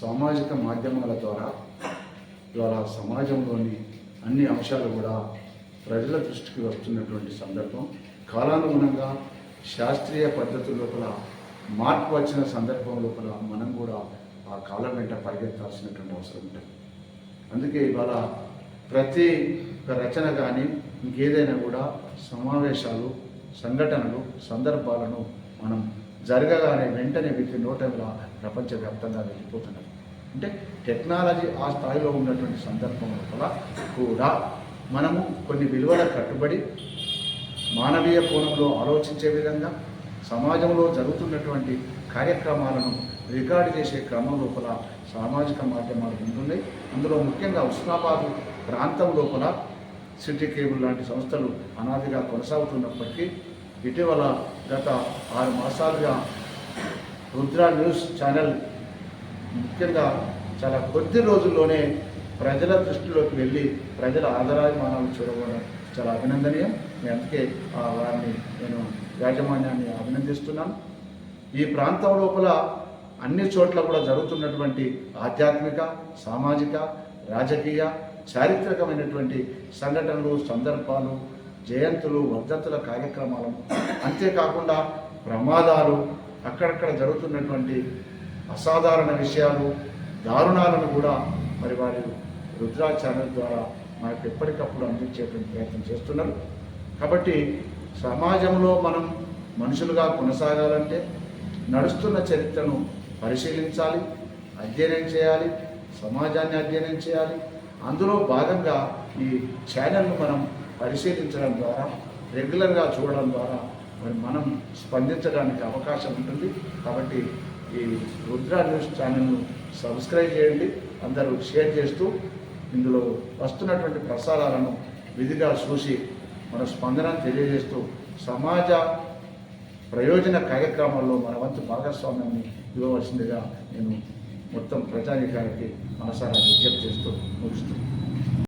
సామాజిక మాధ్యమాల ద్వారా ద్వారా సమాజంలోని అన్ని అంశాలు కూడా ప్రజల దృష్టికి వస్తున్నటువంటి సందర్భం. కాలానుగుణంగా శాస్త్రీయ పద్ధతుల లోపల మార్పు వచ్చిన సందర్భం లోపల మనం కూడా ఆ కాలం వెంట పరిగెత్తాల్సినటువంటి అవసరం ఉంటుంది. అందుకే ఇవాళ ప్రతి ఒక రచన కానీ ఇంకేదైనా కూడా సమావేశాలు సంఘటనలు సందర్భాలను మనం జరగగానే వెంటనే వీటి నోటంగా ప్రపంచవ్యాప్తంగా వెళ్ళిపోతున్నారు. అంటే టెక్నాలజీ ఆ స్థాయిలో ఉన్నటువంటి సందర్భం లోపల కూడా మనము కొన్ని విలువల కట్టుబడి మానవీయ కోణంలో ఆలోచించే విధంగా సమాజంలో జరుగుతున్నటువంటి కార్యక్రమాలను రికార్డు చేసే క్రమం లోపల సామాజిక మాధ్యమాలు ఉంటున్నాయి. అందులో ముఖ్యంగా ఉస్మాబాద్ ప్రాంతం లోపల సిటీ కేబుల్ లాంటి సంస్థలు అనాదిగా కొనసాగుతున్నప్పటికీ ఇటీవల గత ఆరు మాసాలుగా రుద్ర న్యూస్ ఛానల్ ముఖ్యంగా చాలా కొద్ది రోజుల్లోనే ప్రజల దృష్టిలోకి వెళ్ళి ప్రజల ఆదరాభిమానాలు చూడడం చాలా అభినందనీయం. నేను అందుకే ఆ వారిని నేను యాజమాన్యాన్ని అభినందిస్తున్నాను. ఈ ప్రాంతం లోపల అన్ని చోట్ల కూడా జరుగుతున్నటువంటి ఆధ్యాత్మిక సామాజిక రాజకీయ చారిత్రకమైనటువంటి సంఘటనలు సందర్భాలు జయంతులు వర్ధంతుల కార్యక్రమాలు. అంతేకాకుండా ప్రమాదాలు అక్కడక్కడ జరుగుతున్నటువంటి అసాధారణ విషయాలు దారుణాలను కూడా మరి వారి రుద్రా ఛానల్ ద్వారా మనకు ఎప్పటికప్పుడు అందించేటువంటి ప్రయత్నం చేస్తున్నారు. కాబట్టి సమాజంలో మనం మనుషులుగా కొనసాగాలంటే నడుస్తున్న చరిత్రను పరిశీలించాలి అధ్యయనం చేయాలి సమాజాన్ని అధ్యయనం చేయాలి. అందులో భాగంగా ఈ ఛానల్ను మనం పరిశీలించడం ద్వారా రెగ్యులర్గా చూడడం ద్వారా మరి మనం స్పందించడానికి అవకాశం ఉంటుంది. కాబట్టి ఈ రుద్ర న్యూస్ ఛానల్ను సబ్స్క్రైబ్ చేయండి. అందరూ షేర్ చేస్తూ ఇందులో వస్తున్నటువంటి ప్రసారాలను విధిగా చూసి మన స్పందనను తెలియజేస్తూ సమాజ ప్రయోజన కార్యక్రమాల్లో మన వంతు భాగస్వామ్యాన్ని ఇవ్వవలసిందిగా నేను మొత్తం ప్రజానికానికి మనసారా విజ్ఞప్తి చేస్తూ ముగిస్తున్నాను.